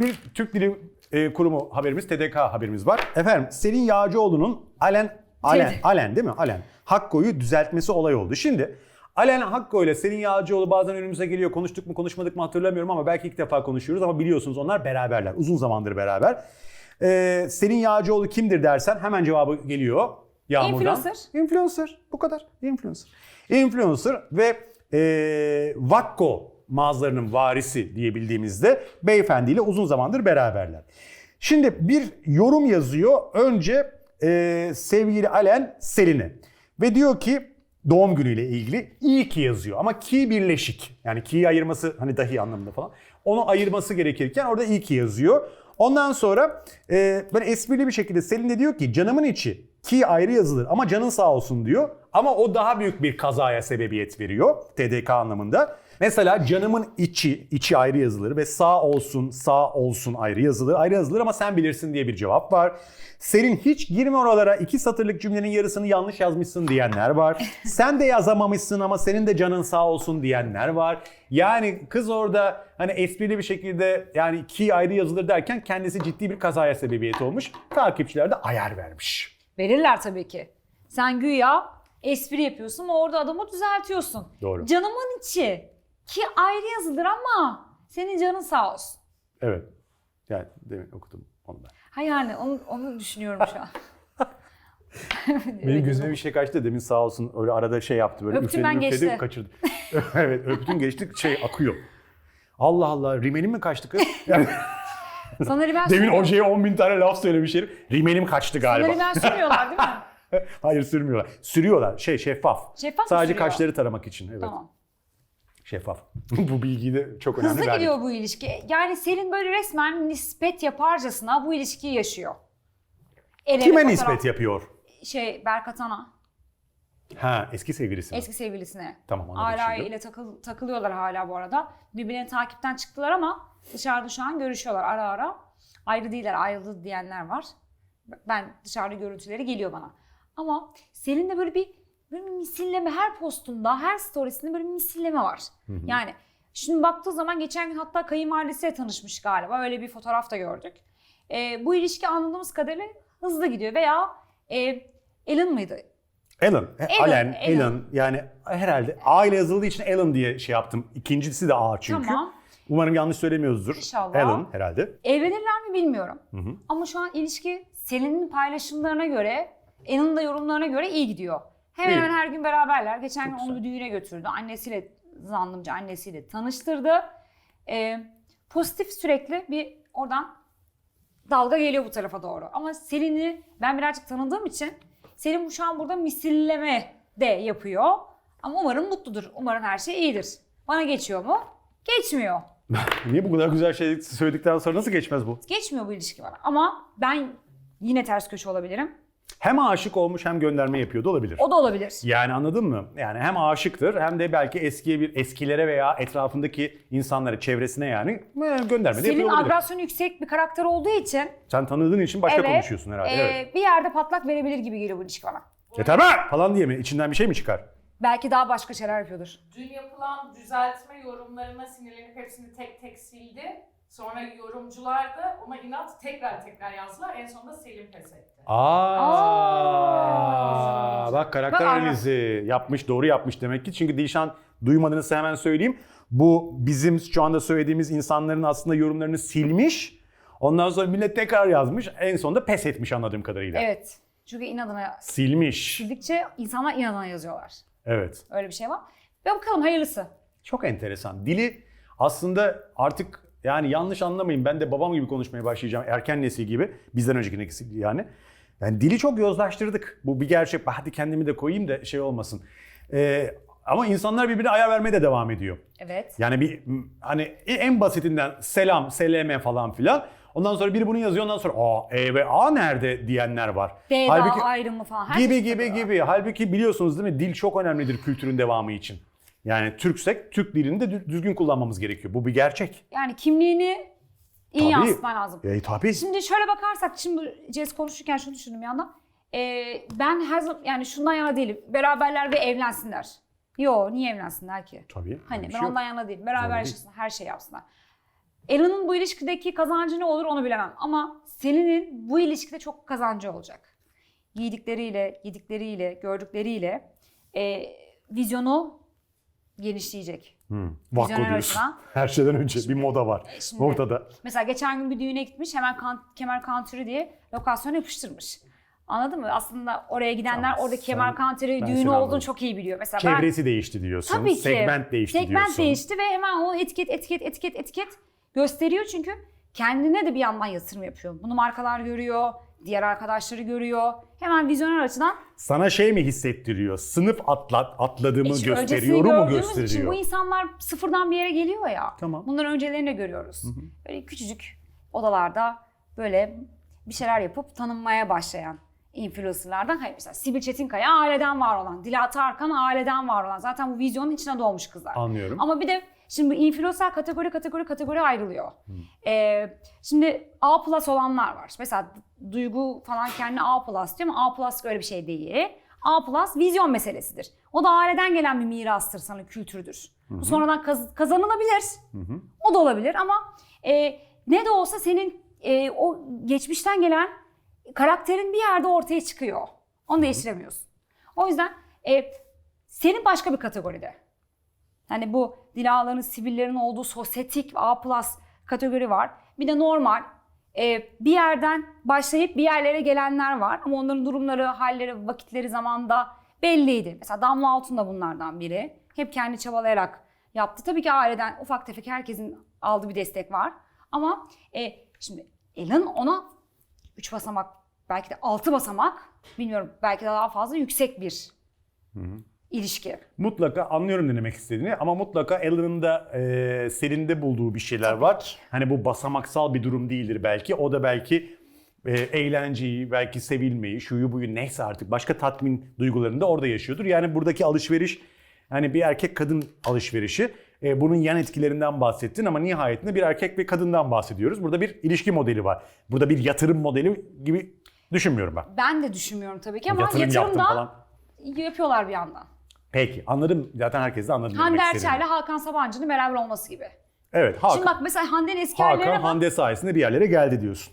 Bir Türk Dili e, Kurumu haberimiz, TDK haberimiz var. Efendim Selin Yağcıoğlu'nun Alen, Alen, TD. Alen değil mi? Alen. Hakko'yu düzeltmesi olay oldu. Şimdi Alen Hakko ile Selin Yağcıoğlu bazen önümüze geliyor. Konuştuk mu konuşmadık mı hatırlamıyorum ama belki ilk defa konuşuyoruz ama biliyorsunuz onlar beraberler. Uzun zamandır beraber. Ee, Selin Yağcıoğlu kimdir dersen hemen cevabı geliyor Yağmur'dan. Influencer. Influencer. Bu kadar. Influencer. Influencer ve e, Vakko mağazalarının varisi diyebildiğimizde beyefendiyle uzun zamandır beraberler. Şimdi bir yorum yazıyor önce e, sevgili Alen Selin'e ve diyor ki doğum günüyle ilgili iyi ki yazıyor ama ki birleşik yani ki'yi ayırması hani dahi anlamında falan onu ayırması gerekirken orada iyi ki yazıyor. Ondan sonra e, böyle esprili bir şekilde Selin de diyor ki canımın içi ki ayrı yazılır ama canın sağ olsun diyor. Ama o daha büyük bir kazaya sebebiyet veriyor TDK anlamında. Mesela canımın içi, içi ayrı yazılır ve sağ olsun, sağ olsun ayrı yazılır. Ayrı yazılır ama sen bilirsin diye bir cevap var. Selin hiç girme oralara iki satırlık cümlenin yarısını yanlış yazmışsın diyenler var. Sen de yazamamışsın ama senin de canın sağ olsun diyenler var. Yani kız orada hani esprili bir şekilde yani ki ayrı yazılır derken kendisi ciddi bir kazaya sebebiyet olmuş. Takipçiler de ayar vermiş. Verirler tabii ki. Sen güya espri yapıyorsun ama orada adamı düzeltiyorsun. Doğru. Canımın içi ki ayrı yazılır ama senin canın sağ olsun. Evet. Yani demin okudum onu da. Ha yani onu, onu düşünüyorum şu an. Benim gözüme bir şey kaçtı demin sağ olsun öyle arada şey yaptı böyle Öptüm ben, geçti. kaçırdı. evet öptün geçti şey akıyor. Allah Allah rimelim mi kaçtı kız? Yani Sana riben demin sürmüyor- hocaya 10 bin tane laf söylemiş herif. Rimelim kaçtı Sana galiba. riben sürmüyorlar değil mi? Hayır sürmüyorlar. Sürüyorlar şey şeffaf. Şeffaf mı Sadece sürüyor? kaşları taramak için evet. Tamam. Şeffaf. Bu bilgiyi de çok önemli Hızlı gidiyor bu ilişki. Yani Selin böyle resmen nispet yaparcasına bu ilişkiyi yaşıyor. El Kime fotoğraf- nispet yapıyor? Şey Berkat Ana. Ha eski sevgilisi. mi? Eski sevgilisine. Tamam anladım Hala ile takıl, takılıyorlar hala bu arada. Birbirine takipten çıktılar ama dışarıda şu an görüşüyorlar ara ara. Ayrı değiller ayrıldı diyenler var. Ben dışarıda görüntüleri geliyor bana. Ama Selin de böyle bir, böyle misilleme her postunda her storiesinde böyle bir misilleme var. Yani şimdi baktığı zaman geçen gün hatta kayınvalidesiyle tanışmış galiba. Öyle bir fotoğraf da gördük. Ee, bu ilişki anladığımız kadarıyla hızlı gidiyor veya e, Ellen mıydı? Alan, e, Alan, Alan, Alan. Alan yani herhalde A ile yazıldığı için Alan diye şey yaptım. İkincisi de A çünkü. Tamam. Umarım yanlış söylemiyoruzdur. İnşallah. Alan herhalde. Evlenirler mi bilmiyorum. Hı hı. Ama şu an ilişki Selin'in paylaşımlarına göre, Ena'nın da yorumlarına göre iyi gidiyor. Hemen hemen her gün beraberler. Geçen gün Çok onu bir düğüne götürdü. Annesiyle zannımca annesiyle tanıştırdı. Ee, pozitif sürekli bir oradan dalga geliyor bu tarafa doğru. Ama Selin'i ben birazcık tanıdığım için Selin şu an burada misilleme de yapıyor. Ama umarım mutludur. Umarım her şey iyidir. Bana geçiyor mu? Geçmiyor. Niye bu kadar güzel şey söyledikten sonra nasıl geçmez bu? Geçmiyor bu ilişki bana. Ama ben yine ters köşe olabilirim. Hem aşık olmuş hem gönderme yapıyordu olabilir. O da olabilir. Yani anladın mı? Yani hem aşıktır hem de belki eskiye bir eskilere veya etrafındaki insanlara, çevresine yani e, gönderme de yapıyor olabilir. agresyonu yüksek bir karakter olduğu için Sen tanıdığın için başka evet, konuşuyorsun herhalde. e, evet. bir yerde patlak verebilir gibi geliyor bu ilişki bana. Yeter be! Falan diye mi? İçinden bir şey mi çıkar? Belki daha başka şeyler yapıyordur. Dün yapılan düzeltme yorumlarına sinirlenip hepsini tek tek sildi. Sonra yorumcular da ona inat tekrar tekrar yazdılar. En sonunda Selim pes etti. Aa, bak karakter Bak, analizi yapmış, doğru yapmış demek ki. Çünkü Dişan duymadığınızı hemen söyleyeyim. Bu bizim şu anda söylediğimiz insanların aslında yorumlarını silmiş. Ondan sonra millet tekrar yazmış. En sonunda pes etmiş anladığım kadarıyla. Evet. Çünkü inadına Silmiş. sildikçe insanlar inadına yazıyorlar. Evet. Öyle bir şey var. Ve bakalım hayırlısı. Çok enteresan. Dili aslında artık yani yanlış anlamayın ben de babam gibi konuşmaya başlayacağım. Erken nesil gibi. Bizden önceki nesil yani. Yani dili çok yozlaştırdık. Bu bir gerçek. Hadi kendimi de koyayım da şey olmasın. Ee, ama insanlar birbirine ayar vermeye de devam ediyor. Evet. Yani bir hani en basitinden selam, seleme falan filan. Ondan sonra biri bunu yazıyor ondan sonra A, E ve A nerede diyenler var. D Halbuki- ayrımı falan. Her gibi şey gibi gibi. Halbuki biliyorsunuz değil mi? Dil çok önemlidir kültürün devamı için. Yani Türksek Türk dilini de dü- düzgün kullanmamız gerekiyor. Bu bir gerçek. Yani kimliğini iyi Tabii. yansıtman lazım. E, tabii. Şimdi şöyle bakarsak şimdi Cez konuşurken şunu düşündüm bir yandan. Ee, ben her zaman yani şundan yana değilim. Beraberler ve evlensinler. Yo niye evlensinler ki? Tabii. Hani ben şey yok. ondan yana değilim. Beraber Zorunda değil. yaşasınlar, her şey yapsınlar. Ela'nın bu ilişkideki kazancı ne olur onu bilemem. Ama Selin'in bu ilişkide çok kazancı olacak. Giydikleriyle, yedikleriyle, gördükleriyle e, vizyonu genişleyecek. Hmm. Vakko diyorsun. açıdan. Her şeyden önce bir moda var E, şimdi- ortada. Mesela geçen gün bir düğüne gitmiş hemen kan, Kemal Kantürü diye lokasyon yapıştırmış. Anladın mı? Aslında oraya gidenler Tamam, orada Kemal Kantürü ben düğünü olduğunu anladım. çok iyi biliyor. Mesela ben Çevresi değişti diyorsun. Tabii ki. Segment değişti Segment diyorsun. değişti ve hemen o etiket etiket etiket etiket gösteriyor çünkü kendine de bir yandan yatırım yapıyor. Bunu markalar görüyor, diğer arkadaşları görüyor. Hemen vizyoner açıdan Sana şey mi hissettiriyor? Sınıf atlat, atladığımı İşte gösteriyor mu gördüğümüz için gösteriyor? bu insanlar sıfırdan bir yere geliyor ya. Tamam. Bunların öncelerini de görüyoruz. Böyle küçücük odalarda böyle bir şeyler yapıp tanınmaya başlayan influencerlardan. Hayır mesela Sibil Çetinkaya aileden var olan, Dilat Arkan aileden var olan. Zaten bu vizyonun içine doğmuş kızlar. Anlıyorum. Ama bir de şimdi bu influencer kategori kategori kategori ayrılıyor. Ee, şimdi A plus olanlar var. Mesela Duygu falan kendine A plus diyor ama A plus öyle bir şey değil. A plus vizyon meselesidir. O da aileden gelen bir mirastır sana, kültürdür. Bu sonradan kaz- kazanılabilir. O da olabilir ama e, ne de olsa senin e, o geçmişten gelen karakterin bir yerde ortaya çıkıyor. Onu değiştiremiyorsun. O yüzden e, senin başka bir kategoride. Hani bu Dilaların, Sibillerin olduğu sosyetik A plus kategori var. Bir de normal e, bir yerden başlayıp bir yerlere gelenler var. Ama onların durumları, halleri, vakitleri zamanda belliydi. Mesela Damla Altun da bunlardan biri. Hep kendi çabalayarak yaptı. Tabii ki aileden ufak tefek herkesin aldığı bir destek var. Ama e, şimdi Elin ona 3 basamak belki de 6 basamak bilmiyorum belki de daha fazla yüksek bir ilişki. Mutlaka anlıyorum ne demek istediğini ama mutlaka Alan'ın da e, Selin'de bulduğu bir şeyler var. Hani bu basamaksal bir durum değildir belki. O da belki e, eğlenceyi, belki sevilmeyi, şuyu buyu neyse artık başka tatmin duygularını da orada yaşıyordur. Yani buradaki alışveriş hani bir erkek kadın alışverişi. E, bunun yan etkilerinden bahsettin ama nihayetinde bir erkek ve kadından bahsediyoruz. Burada bir ilişki modeli var. Burada bir yatırım modeli gibi düşünmüyorum ben. Ben de düşünmüyorum tabii ki ama Yatırım yaptım da falan. yapıyorlar bir yandan. Peki anladım. Zaten herkes de anladı. ne Hande demek istediğini. Erçel'le Hakan Sabancı'nın beraber olması gibi. Evet Hakan. Şimdi bak mesela Hande'nin eski hallerine Hakan bak. Hande sayesinde bir yerlere geldi diyorsun.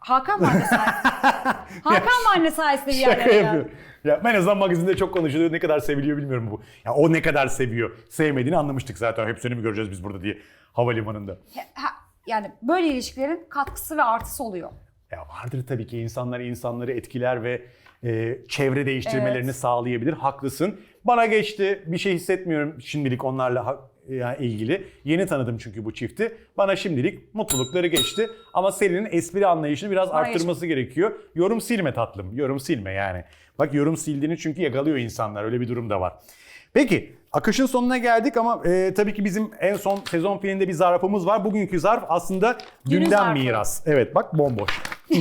Hakan anne sayesinde? Hakan mı anne sayesinde bir Şaka yerlere geldi? Ya ben en azından magazinde çok konuşuluyor. Ne kadar seviliyor bilmiyorum bu. Ya o ne kadar seviyor. Sevmediğini anlamıştık zaten. Hepsini mi göreceğiz biz burada diye havalimanında. Ha- Yani böyle ilişkilerin katkısı ve artısı oluyor. Ya vardır tabii ki insanlar insanları etkiler ve e, çevre değiştirmelerini sağlayabilir. Haklısın. Bana geçti. Bir şey hissetmiyorum şimdilik onlarla yani ilgili. Yeni tanıdım çünkü bu çifti. Bana şimdilik mutlulukları geçti. Ama Selin'in espri anlayışını biraz Bana arttırması gerekiyor. Yorum silme tatlım. Yorum silme yani. Bak yorum sildiğini çünkü yakalıyor insanlar. Öyle bir durum da var. Peki akışın sonuna geldik ama e, tabii ki bizim en son sezon finalinde bir zarfımız var. Bugünkü zarf aslında Günün dünden zarfı. miras. Evet bak bomboş.